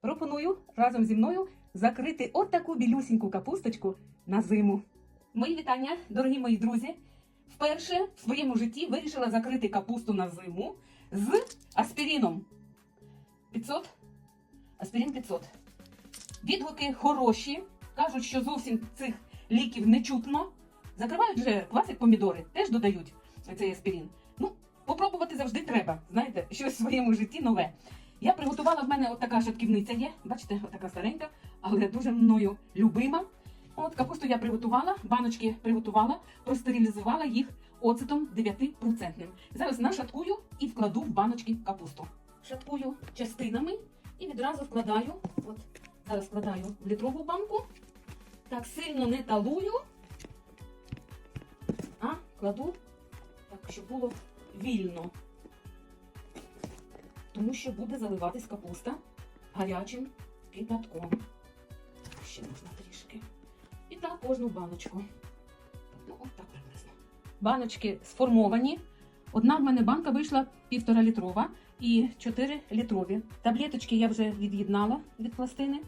Пропоную разом зі мною закрити от таку білюсіньку капусточку на зиму. Мої вітання, дорогі мої друзі. Вперше в своєму житті вирішила закрити капусту на зиму з аспіріном. 500? Аспірін 500. Відгуки хороші. Кажуть, що зовсім цих ліків не чутно. Закривають вже квасять помідори, теж додають цей аспірін. Ну, попробувати завжди треба. Знаєте, щось в своєму житті нове. Я приготувала в мене от така шатківниця є. Бачите, от така старенька, але дуже мною любима. От капусту я приготувала, баночки приготувала, простерилізувала їх оцетом 9%. Зараз нашаткую і вкладу в баночки капусту. Шаткую частинами і відразу вкладаю. От зараз вкладаю в літрову банку. Так сильно не талую, а кладу так, щоб було вільно. Тому що буде заливатись капуста гарячим кипятком. Ще можна трішки. І так кожну баночку. Ну, от так приблизно. Баночки сформовані. Одна в мене банка вийшла півтора літрова і 4 літрові. Таблеточки я вже від'єднала від пластини.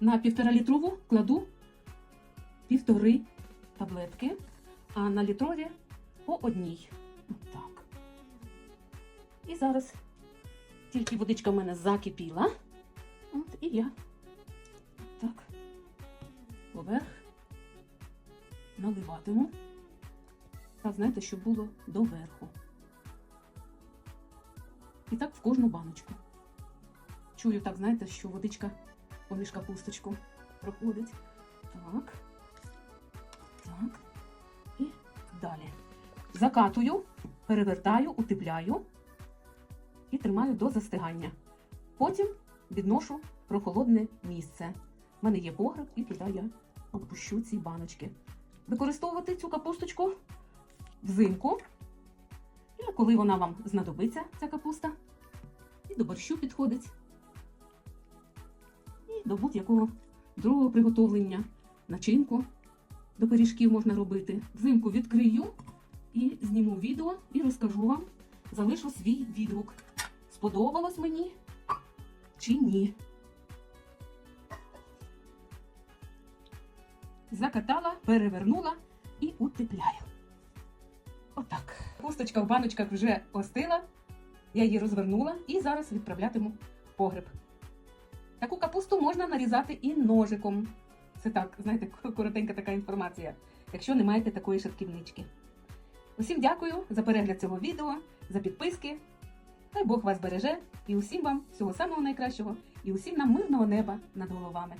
На півтора літрову кладу півтори таблетки, а на літрові по одній. От так. І зараз тільки водичка в мене закипіла. От і я так поверх наливатиму. Так, знаєте, щоб було доверху. І так в кожну баночку. Чую, так, знаєте, що водичка поміж капусточку проходить. Так. Так. І далі. Закатую, перевертаю, утепляю і тримаю до застигання. Потім відношу прохолодне місце. У мене є погреб, і туди я опущу ці баночки. Використовувати цю капусточку взимку, і коли вона вам знадобиться, ця капуста, і до борщу підходить, і до будь-якого другого приготовлення, начинку до пиріжків можна робити. Взимку відкрию і зніму відео і розкажу вам, залишу свій відгук. Сподобалось мені чи ні. Закатала, перевернула і утепляю. Отак. Кусточка в баночках вже остила. Я її розвернула і зараз відправлятиму в погреб. Таку капусту можна нарізати і ножиком. Це так, знаєте, коротенька така інформація, якщо не маєте такої шатківнички. Усім дякую за перегляд цього відео, за підписки. Хай Бог вас береже і усім вам всього самого найкращого, і усім нам мирного неба над головами.